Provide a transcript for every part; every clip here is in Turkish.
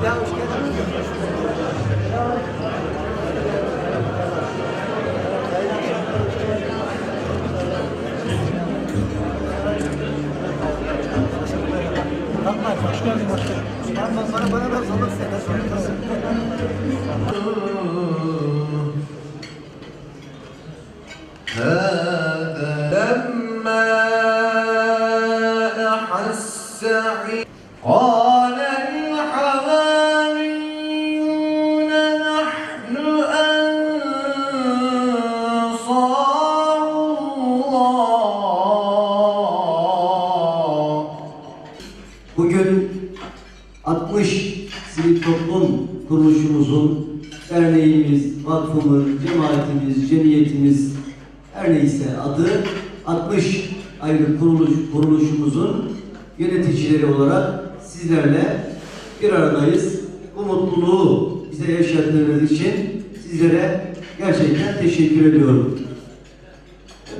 Hoş geldin başkanım. Bana bana bana bana zorluk sen de zorluk. Kuruluşumuzun, derneğimiz, vakfımız, cemaatimiz, cemiyetimiz her neyse adı 60 ayrı kuruluş, kuruluşumuzun yöneticileri olarak sizlerle bir aradayız. Bu mutluluğu bize yaşattığınız için sizlere gerçekten teşekkür ediyorum.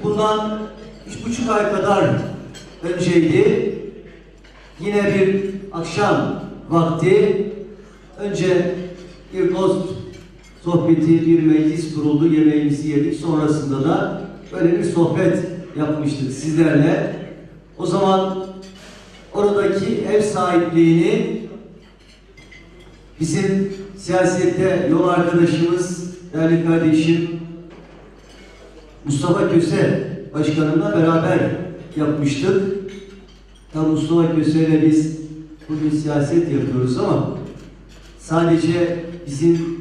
Bundan üç buçuk ay kadar önceydi. Yine bir akşam vakti önce bir dost sohbeti, bir meclis kuruldu, yemeğimizi yedik. Sonrasında da böyle bir sohbet yapmıştık sizlerle. O zaman oradaki ev sahipliğini bizim siyasette yol arkadaşımız, değerli kardeşim Mustafa Köse başkanımla beraber yapmıştık. Tam Mustafa Köse ile biz bugün siyaset yapıyoruz ama sadece bizim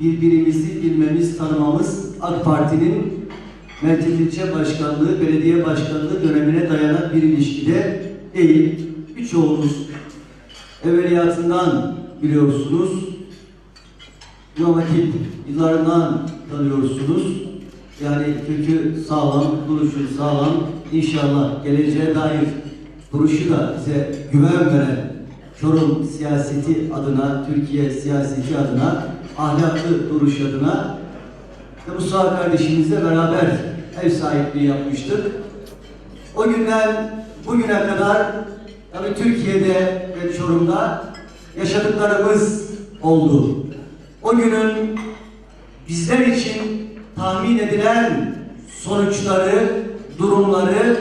birbirimizi bilmemiz, tanımamız AK Parti'nin Merkez İlçe Başkanlığı, Belediye Başkanlığı dönemine dayanan bir ilişkide değil. Birçoğunuz evveliyatından biliyorsunuz. İmam Hatip yıllarından tanıyorsunuz. Yani kökü sağlam, duruşu sağlam. İnşallah geleceğe dair duruşu da bize güven veren Çorum siyaseti adına, Türkiye siyaseti adına, ahlaklı duruş adına ve Mustafa kardeşimizle beraber ev sahipliği yapmıştık. O günden bugüne kadar tabii Türkiye'de ve Çorum'da yaşadıklarımız oldu. O günün bizler için tahmin edilen sonuçları, durumları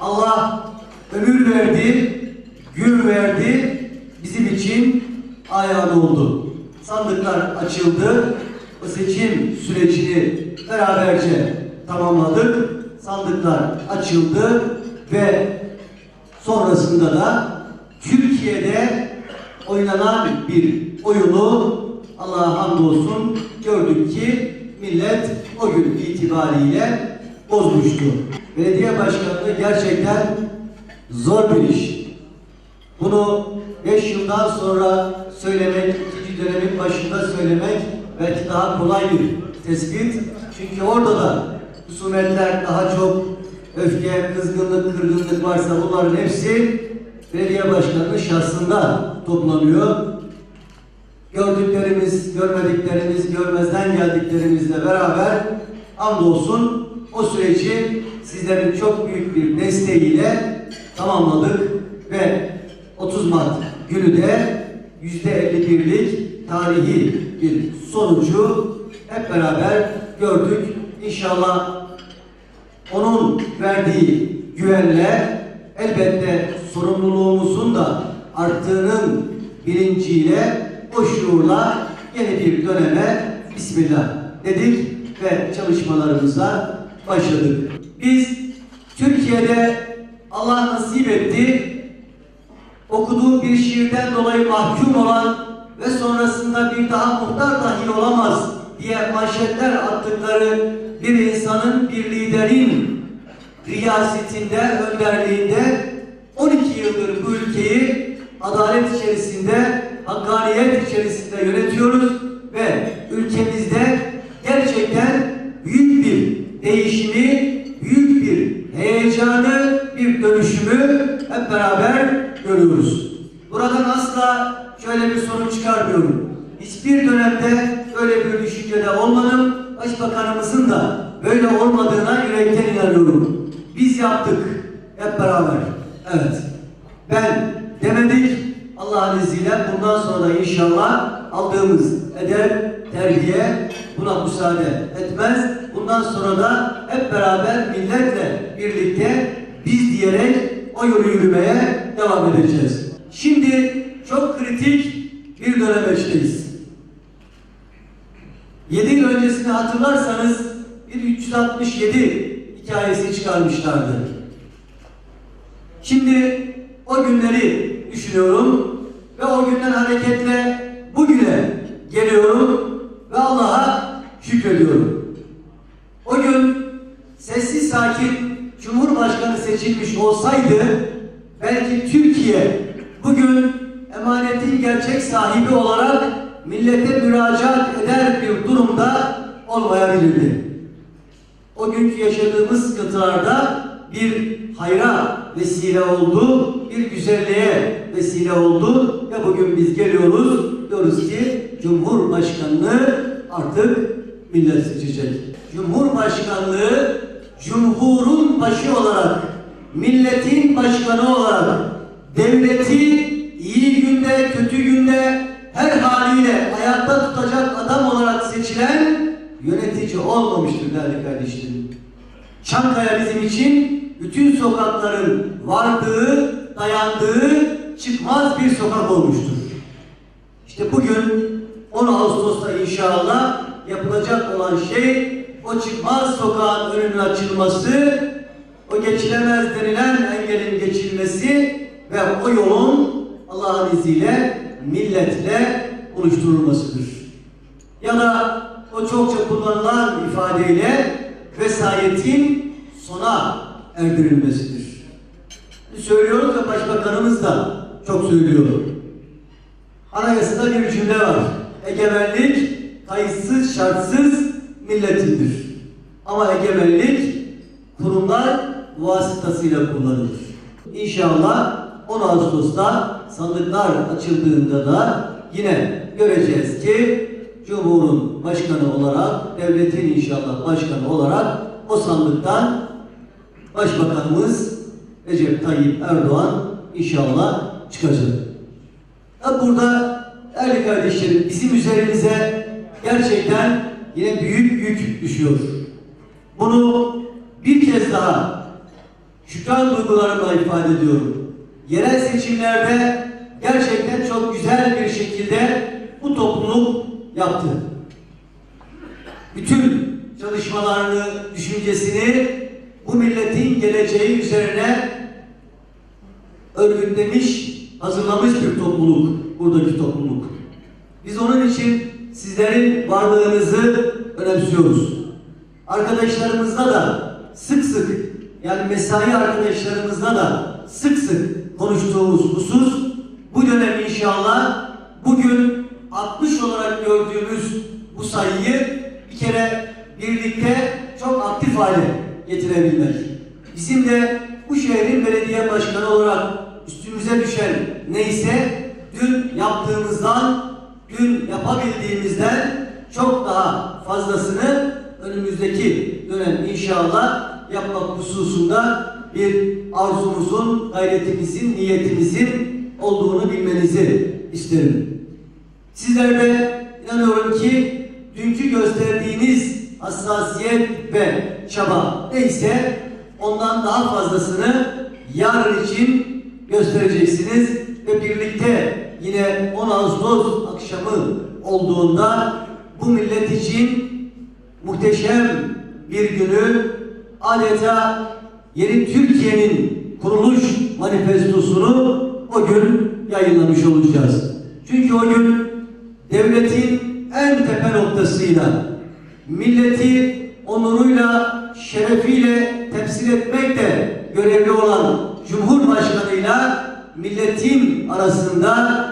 Allah ömür verdi, gün verdi, için ayağına oldu. Sandıklar açıldı, o seçim sürecini beraberce tamamladık. Sandıklar açıldı ve sonrasında da Türkiye'de oynanan bir oyunu Allah'a hamdolsun gördük ki millet o gün itibariyle bozmuştu. Belediye başkanlığı gerçekten zor bir iş. Bunu 5 yıldan sonra söylemek, ikinci dönemin başında söylemek belki daha kolay bir tespit. Çünkü orada da husumetler daha çok öfke, kızgınlık, kırgınlık varsa bunların hepsi belediye başkanının şahsında toplanıyor. Gördüklerimiz, görmediklerimiz, görmezden geldiklerimizle beraber hamdolsun o süreci sizlerin çok büyük bir desteğiyle tamamladık ve 30 Mart günü de %51'lik tarihi bir sonucu hep beraber gördük. İnşallah onun verdiği güvenle elbette sorumluluğumuzun da arttığının bilinciyle o şuurla yeni bir döneme Bismillah dedik ve çalışmalarımıza başladık. Biz Türkiye'de Allah nasip etti okuduğu bir şiirden dolayı mahkum olan ve sonrasında bir daha muhtar dahi olamaz diye manşetler attıkları bir insanın, bir liderin riyasetinde, önderliğinde 12 yıldır bu ülkeyi adalet içerisinde, hakkaniyet içerisinde yönetiyoruz ve ülkemizde gerçekten büyük bir değişimi, büyük bir heyecanı, bir dönüşümü hep beraber görüyoruz. Buradan asla şöyle bir sonuç çıkarmıyorum. Hiçbir dönemde öyle bir düşüncede olmadım. Başbakanımızın da böyle olmadığına yürekten inanıyorum. Biz yaptık hep beraber. Evet. Ben demedik. Allah'ın izniyle bundan sonra da inşallah aldığımız edep, terbiye buna müsaade etmez. Bundan sonra da hep beraber milletle birlikte biz diyerek o yolu yürümeye devam edeceğiz. Şimdi çok kritik bir dönemeçteyiz. 7 yıl öncesini hatırlarsanız bir 367 hikayesi çıkarmışlardı. Şimdi o günleri düşünüyorum ve o günden hareketle bugüne geliyorum ve Allah'a şükrediyorum. O gün sessiz sakin Cumhurbaşkanı seçilmiş olsaydı belki Türkiye bugün emanetin gerçek sahibi olarak milletin müracaat eder bir durumda olmayabilirdi. O günkü yaşadığımız sıkıntılarda bir hayra vesile oldu, bir güzelliğe vesile oldu ve bugün biz geliyoruz, diyoruz ki Cumhurbaşkanlığı artık millet seçecek. Cumhurbaşkanlığı Cumhurun başı olarak, milletin başkanı olarak, devleti iyi günde, kötü günde her haliyle ayakta tutacak adam olarak seçilen yönetici olmamıştır değerli kardeşlerim. Çankaya bizim için bütün sokakların vardığı, dayandığı çıkmaz bir sokak olmuştur. İşte bugün 10 Ağustos'ta inşallah yapılacak olan şey o çıkmaz sokağın önünün açılması, o geçilemez denilen engelin geçilmesi ve o yolun Allah'ın izniyle milletle oluşturulmasıdır. Ya da o çokça kullanılan ifadeyle vesayetin sona erdirilmesidir. Söylüyoruz ve Başbakanımız da çok söylüyor. Anayasada bir cümle var. Egemenlik kayıtsız şartsız milletindir. Ama egemenlik kurumlar vasıtasıyla kullanılır. İnşallah 10 Ağustos'ta sandıklar açıldığında da yine göreceğiz ki Cumhur'un başkanı olarak, devletin inşallah başkanı olarak o sandıktan Başbakanımız Recep Tayyip Erdoğan inşallah çıkacak. Ya burada değerli kardeşlerim bizim üzerimize gerçekten yine büyük yük düşüyor. Bunu bir kez daha şükran duygularımla ifade ediyorum. Yerel seçimlerde gerçekten çok güzel bir şekilde bu topluluk yaptı. Bütün çalışmalarını, düşüncesini bu milletin geleceği üzerine örgütlemiş, hazırlamış bir topluluk, buradaki topluluk. Biz onun için sizlerin varlığınızı önemsiyoruz. Arkadaşlarımızla da sık sık, yani mesai arkadaşlarımızla da sık sık konuştuğumuz husus, bu dönem inşallah bugün 60 olarak gördüğümüz bu sayıyı bir kere birlikte çok aktif hale getirebilmek. Bizim de bu şehrin belediye başkanı olarak üstümüze düşen neyse dün yaptığımızdan, dün yapabildiğimizden çok daha fazlasını önümüzdeki dönem inşallah yapmak hususunda bir arzumuzun, gayretimizin, niyetimizin olduğunu bilmenizi isterim. Sizler de inanıyorum ki dünkü gösterdiğiniz hassasiyet ve çaba neyse ondan daha fazlasını yarın için göstereceksiniz ve birlikte yine 10 Ağustos akşamı olduğunda bu millet için muhteşem bir günü adeta yeni Türkiye'nin kuruluş manifestosunu o gün yayınlamış olacağız. Çünkü o gün devletin en tepe noktasıyla milleti onuruyla, şerefiyle temsil etmekle görevli olan Cumhurbaşkanıyla milletin arasında,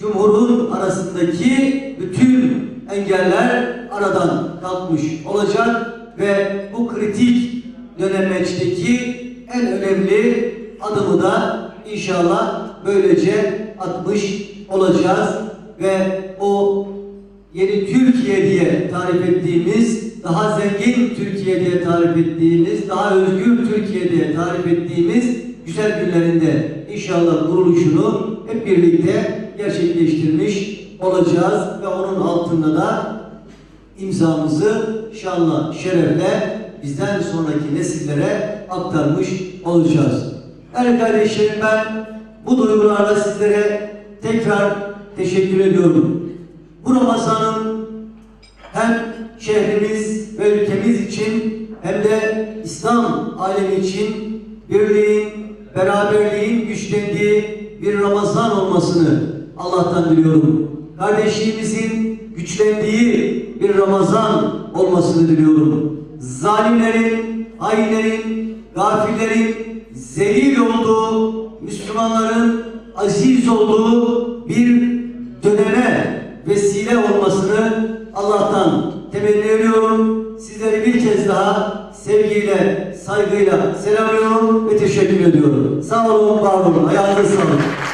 Cumhur'un arasındaki bütün engeller aradan kalkmış olacak ve bu kritik dönemeçteki en önemli adımı da inşallah böylece atmış olacağız ve o yeni Türkiye diye tarif ettiğimiz, daha zengin Türkiye diye tarif ettiğimiz, daha özgür Türkiye diye tarif ettiğimiz güzel günlerinde inşallah kuruluşunu hep birlikte gerçekleştirmiş olacağız ve onun altında da imzamızı şanla, şerefle bizden sonraki nesillere aktarmış olacağız. Değerli kardeşlerim ben bu duygularla sizlere tekrar teşekkür ediyorum. Bu Ramazan'ın hem şehrimiz gafillerin zelil olduğu, Müslümanların aziz olduğu bir döneme vesile olmasını Allah'tan temenni ediyorum. Sizleri bir kez daha sevgiyle, saygıyla selamlıyorum ve teşekkür ediyorum. Sağ olun, var olun. Ayağınıza sağlık.